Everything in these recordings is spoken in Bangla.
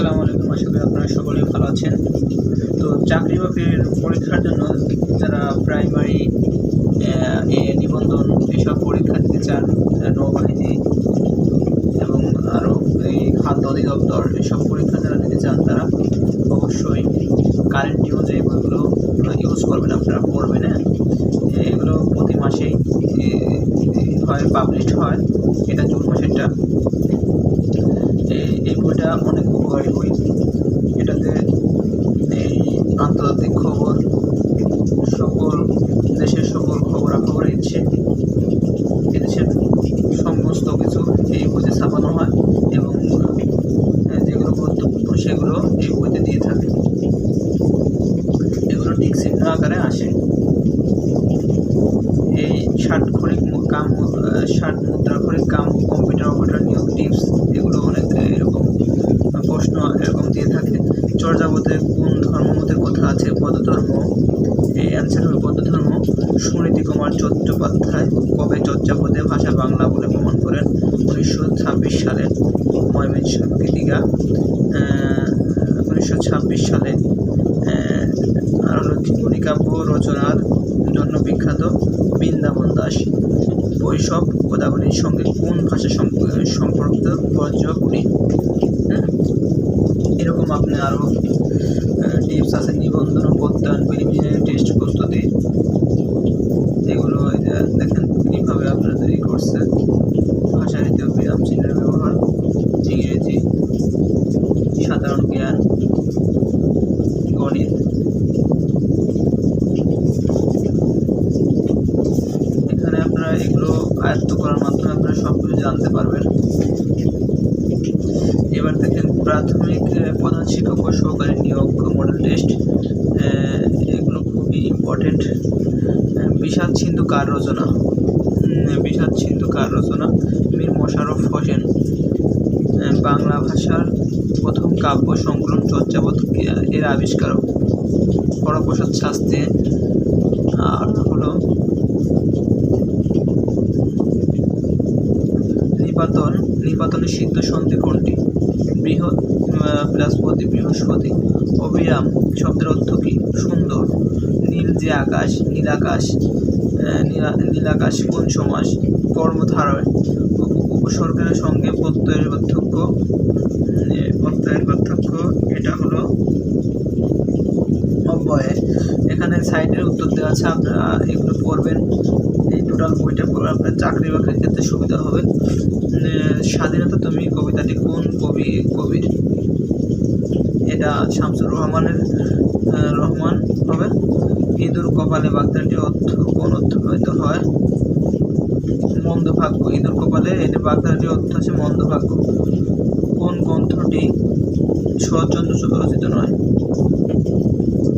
আসসালামু আলাইকুম। আশা করি আপনারা সকলেই ভালো আছেন। তো চাকরি বাকরির পরীক্ষার জন্য যারা প্রাইমারি এ নিবন্ধন এসব পরীক্ষা দিতে চান নৌবাহিনী এবং আরও এই খাদ্য অধিদপ্তর এসব পরীক্ষা যারা দিতে চান, তারা অবশ্যই কারেন্ট অনুযায়ী বইগুলো ইউজ করবেন আপনারা, পড়বেন হ্যাঁ? এগুলো প্রতি মাসেই হয় পাবলিশ হয়। এটা জুন মাসেরটা। এই এই বইটা অনেক উপকারী বই এটাতে এই আন্তর্জাতিক খবর, সকল দেশের সকল খবর আখবর ইচ্ছে এদেশের সমস্ত কিছু এই বইতে ছাপানো হয় এবং যেগুলো গুরুত্বপূর্ণ সেগুলো এই বইতে দিয়ে থাকে এগুলো ঠিক চিহ্ন আকারে আসে এই ষাট খরিক মু- কাম আহ, ষাট মুদ্রা খরিক কাম কম্পিউটার অপারেটর নিয়োগ টিপস এগুলো অনেক আহ, এরকম প্রশ্ন এরকম দিয়ে থাকে চর্যাপদে কোন ধর্মমতের কথা আছে বৌদ্ধ ধর্ম এই অ্যান্সার হবে বৌদ্ধ ধর্ম সুনীতি কুমার চট্টোপাধ্যায় কবে ভাষা বাংলা বলে প্রমাণ করেন উনিশশো ছাব্বিশ সালে ময়মনসিংহ গীতিকা উনিশশো ছাব্বিশ সালে আর কাব্য রচনার জন্য বিখ্যাত বৃন্দাবন দাস বৈশব গোদাবরীর সঙ্গে কোন ভাষা সম্প- সম্পর্কিত বজ্রপুরী হুম? এরকম আপনি আরও টিপস আছে, নিবন্ধন প্রত্যয়ন টেস্ট প্রস্তুতি, এগুলো দেখেন কীভাবে আপনারা তৈরি করছে ভাষা রীতি ও বিরাম চিহ্নের ব্যবহার ইংরেজি সাধারণ জ্ঞান গণিত এখানে আপনারা এগুলো আয়ত্ত করার মাধ্যমে আপনারা সব কিছু জানতে পারবেন। এবার দেখেন, প্রাথমিক প্রধান শিক্ষক ও সহকারী নিয়োগ মডেল টেস্ট এগুলো খুবই ইম্পর্টেন্ট বিষাদ সিন্ধু কার রচনা? বিষাদ সিন্ধু কার রচনা? মীর মোশাররফ হোসেন। বাংলা ভাষার প্রথম কাব্য সংকলন কে- এর আবিষ্কারক। হরপ্রসাদ শাস্ত্রী, আর হলো নিপাতন নিপাতনের সিদ্ধ সন্ধি কোনটি? বৃহৎ বৃহস্পতি বৃহস্পতি। অবিরাম শব্দের অর্থ কি? সুন্দর। নীল যে আকাশ নীলাকাশ নীলাকাশ কোন সমাস? কর্মধারয়। উপসর্গের সঙ্গে প্রত্যয়ের পার্থক্য প্রত্যয়ের পার্থক্য, এটা হলো অব্যয়ে। এখানে সাইডের উত্তর দেওয়া আছে, আপনারা এগুলো পড়বেন। এই টোটাল বইটা পড়লে আপনার চাকরি বাকরির ক্ষেত্রে সুবিধা হবে। স্বাধীনতা তুমি কবিতাটি কোন কবি কবির? এটা শামসুর রহমানের রহমান হবে। ইঁদুর কপালে বাগদাটি অর্থ কোন অর্থ হয়? মন্দ ভাগ্য ইঁদুর কপালে এটা বাগদাটি অর্থ আছে মন্দ ভাগ্য। কোন গ্রন্থটি শরৎচন্দ্র রচিত নয়?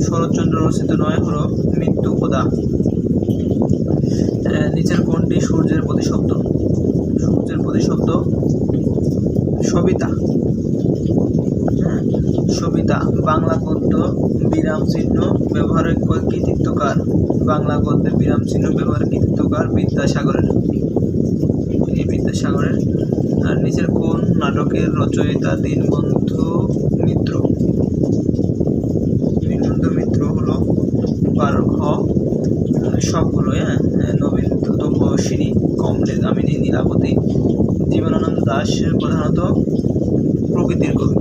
শরৎচন্দ্র রচিত নয় হলো মৃত্যু আহ, নিচের কোনটি সূর্যের প্রতিশব্দ। সূর্যের প্রতিশব্দ সবিতা। হ্যাঁ, সবিতা বাংলা গদ্য বিরাম চিহ্ন ব্যবহারের কৃতিত্বকার। বাংলা গদ্যে বিরাম চিহ্ন ব্যবহারের কৃতিত্বকার বিদ্যাসাগরের। এই বিদ্যাসাগরের। আর নিচের কোন নাটকের রচয়িতা দীনবন্ধু মিত্র? দীনবন্ধু মিত্র হলো বারো ঘ সবগুলো হ্যাঁ নবীন তপস্বিনী কমলে দামিনী নীলাবতী। জীবনানন্দ দাস প্রধানত প্রকৃতির কবি।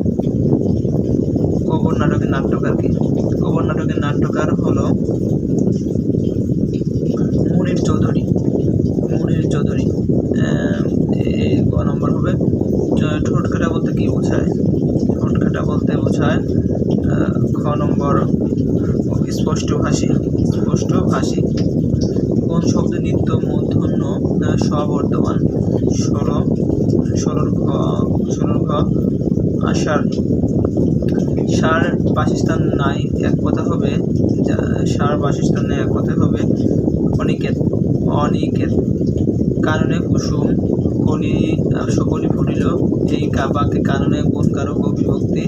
কবর নাটকের নাট্যকার কি? কবর নাটকের নাট্যকার হলো মুনির চৌধুরী। মুনির চৌধুরী এই ক নম্বর হবে? ঠোঁট কাটা বলতে কি বোঝায়? ঠোঁট কাটা বলতে বোঝায় খ নম্বর স্পষ্ট ভাষী। স্পষ্ট ভাষী। কোন শব্দে নিত্য মূর্ধন্য আহ, ষোল ষোলোর ঘ ষোলোর ঘ আষাঢ় সার বাসস্থান নাই, এক কথা হবে সার বাসস্থান নাই, এক কথা হবে, অনিকেত অনিকেত, কারণে কুসুম কলি সকলি ফুটিল, এই কাবাকে কারণে গুণ কারক ও বিভক্তি?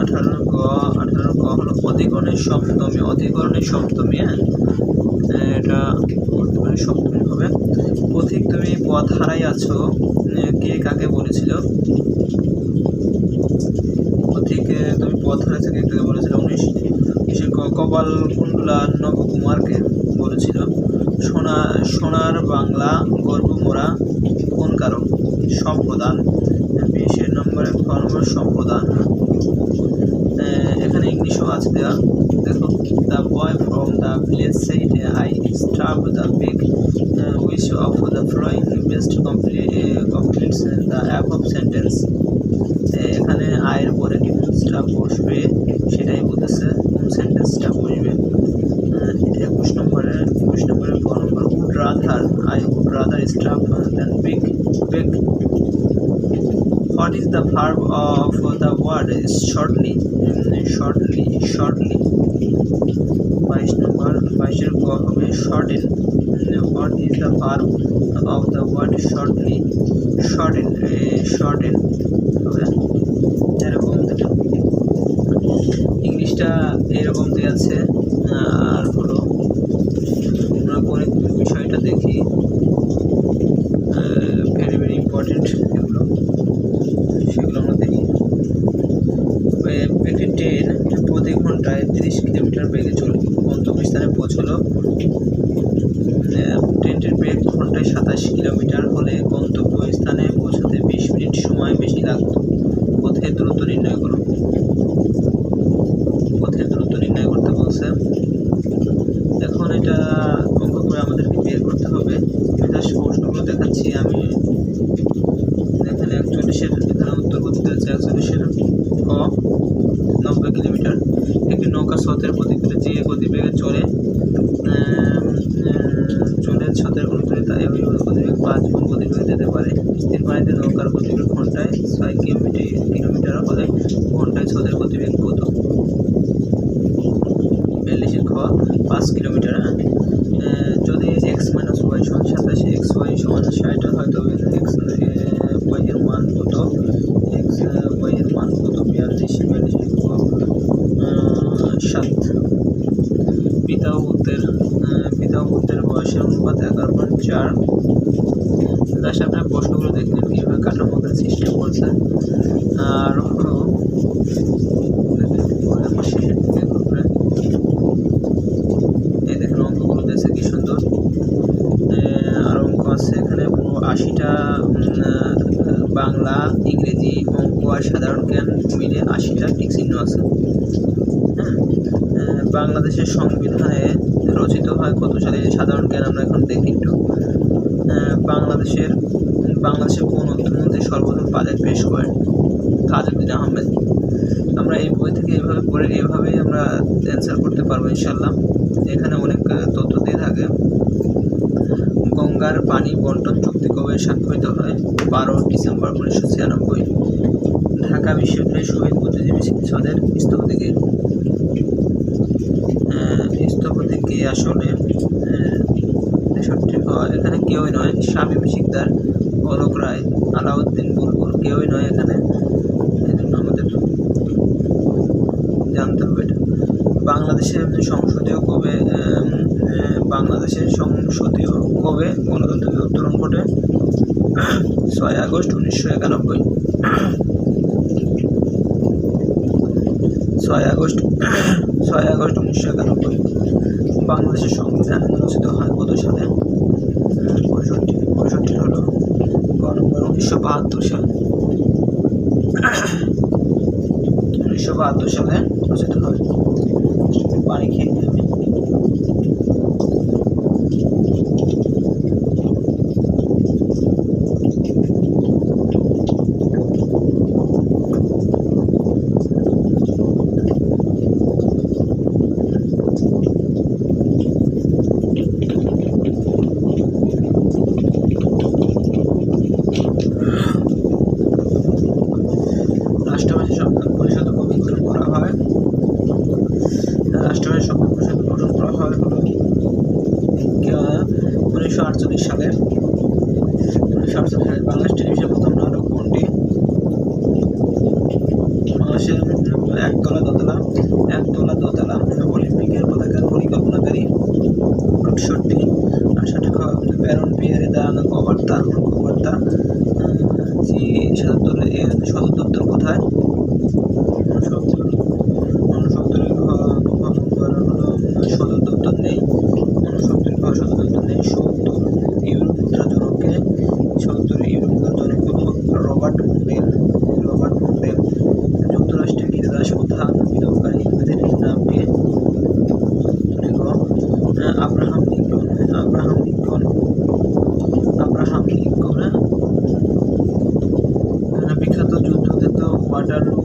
আঠারো গ আঠারো গ হলো অধিকরণের সপ্তমী অধিকরণের সপ্তমী হ্যাঁ? অধিকরণের সপ্তমী হবে। পথিক, তুমি পথ হারাই আছো। কে কাকে বলেছিল? কথা থেকে একটু আগে বলেছিল? উনিশ কপাল কুণ্ডলা নবকুমারকে বলেছিল। সোনা, সোনার বাংলা গর্ব মোরা কোন কারণ সম্প্রদান। বিশের নম্বরে নম্বর সম্প্রদান। এখানে ইংলিশও আছে দেওয়া দেখো the boy from the village said I stuff the big which of the flowing best complete completes the app of sentence এখানে আয়ের পরে কি স্টাফ বসবে, সেটাই বলতেছে, কোন সেন্টেন্সটা বসবে? the verb of the word shortly? Mm, Shortly, shortly. বাইশ নম্বর বাইশের ক হবে shorten. Mm, What is the verb of the word shortly? Shorten, eh, shorten. হবে ছয় কিলোমিটার কিলোমিটার হলে ঘন্টায় স্রোতের গতিবেগ কত? বিয়াল্লিশের খ, পাঁচ কিলোমিটার হ্যাঁ? যদি এক্স মাইনাস ওয়াই সমান সাতাশে এক্স ওয়াই সমান ষাট, হয় তবে এক্স ওয়াই এর মান কত? এক্স ওয়াই এর মান কত? বিয়াল্লিশ, বিয়াল্লিশের খ সাত। পিতা ও পুত্রের পিতা ও পুত্রের বয়সের অনুপাত এগারো পয়েন্ট চার। জাস্ট আপনার প্রশ্নগুলো দেখলেন কীভাবে কাঠামোটা সিস্টেম করছে আর হলো এই দেখেন, অঙ্কগুলো কি সুন্দর। আর আছে এখানে আশিটা বাংলা, ইংরেজি অঙ্ক আর সাধারণ জ্ঞান মিলে আশিটা টিক চিহ্ন আছে। হ্যাঁ? বাংলাদেশের সংবিধানে রচিত হয় কত সালে? সাধারণ জ্ঞান আমরা এখন দেখি একটু। বাংলাদেশের বাংলাদেশের কোন অর্থমন্ত্রী সর্বপ্রথম বাজেট পেশ করেন? তাজউদ্দিন আহমেদ। আমরা এই বই থেকে এইভাবে পড়ে এইভাবেই আমরা অ্যান্সার করতে পারব ইনশাল্লাহ এখানে অনেক তথ্য দিয়ে থাকে। গঙ্গার পানি বন্টন চুক্তি কবে স্বাক্ষরিত হয়? বারো ডিসেম্বর উনিশশো ছিয়ানব্বই। ঢাকা বিশ্ববিদ্যালয়ের শহীদ বুদ্ধিজীবী স্মৃতিসৌধের স্থপতি কে আহ, স্থপতি কে আসলে এখানে কেউই নয়। স্বামী শিকদার, অলোক রায়, আলাউদ্দিন বুলবুল, কেউই নয় এখানে। এই জন্য আমাদের জানতে হবে এটা। বাংলাদেশের সংসদীয় কবে বাংলাদেশের সংসদীয় কবে গণতন্ত্র উত্তরণ ঘটে? ছয় আগস্ট উনিশশো একানব্বই। ছয় আগস্ট ছয় আগস্ট উনিশশো একানব্বই। বাংলাদেশের সংবিধান রচিত হয় কত সালে পঁয়ষট্টি পঁয়ষট্টি হলো ক নম্বর উনিশশো বাহাত্তর সালে। উনিশশো বাহাত্তর সালে রচিত হয়। পানি খেয়ে pasarlo.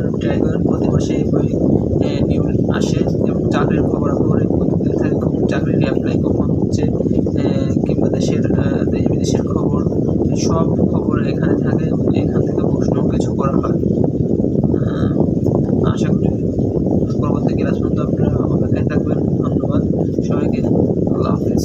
জন্য ট্রাই করেন প্রতি মাসে এই বই নিউ আসে এবং চাকরির খবরাখবর প্রতিদিন থাকে চাকরির অ্যাপ্লাই কখন হচ্ছে কিংবা দেশের দেশ বিদেশের খবর সব খবর এখানে থাকে এবং এখান থেকে প্রশ্ন কিছু করা হয়। আশা করি পরবর্তী ক্লাস পর্যন্ত আপনারা অপেক্ষায় থাকবেন ধন্যবাদ। সবাইকে আল্লাহ হাফিজ।